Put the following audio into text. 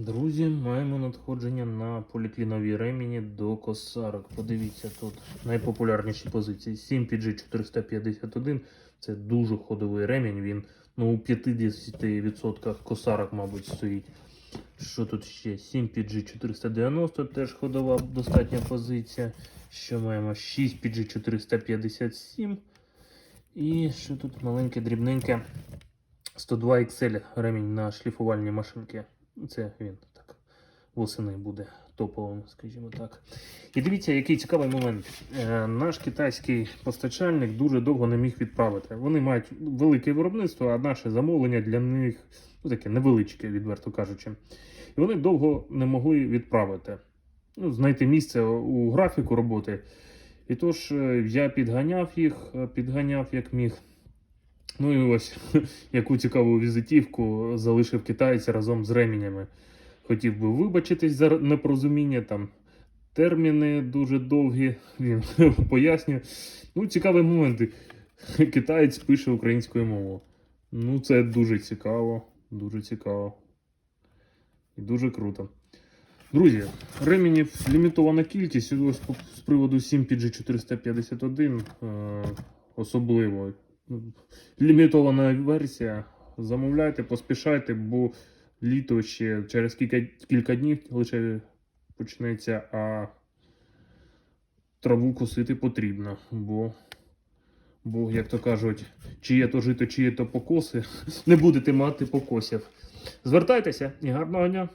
Друзі, маємо надходження на поліклінові ремені до косарок. Подивіться тут найпопулярніші позиції. 7PG 451. Це дуже ходовий ремінь. Він ну, у 50% косарок, мабуть, стоїть. Що тут ще? 7PG 490 теж ходова достатня позиція. Що маємо? 6PG 457. І що тут маленьке, дрібненьке 102 XL ремінь на шліфувальні машинки. Це він так восени буде топовим, скажімо так. І дивіться, який цікавий момент. Е, наш китайський постачальник дуже довго не міг відправити. Вони мають велике виробництво, а наше замовлення для них ну, таке невеличке, відверто кажучи. І вони довго не могли відправити. Ну, знайти місце у графіку роботи. І тож е, я підганяв їх, е, підганяв як міг. Ну і ось яку цікаву візитівку залишив китаєць разом з ременями. Хотів би вибачитись за непорозуміння, там терміни дуже довгі, він пояснює. Ну, цікавий момент. Китаєць пише українською мовою. Ну, це дуже цікаво, дуже цікаво. І дуже круто. Друзі, ременів лімітована кількість. Ось з приводу 7PG 451 е, особливо. Лімітована версія. Замовляйте, поспішайте, бо літо ще через кілька, кілька днів лише почнеться, а траву косити потрібно. Бо, бо як то кажуть, чиє то жито, чиє то покоси, не будете мати покосів. Звертайтеся і гарного дня!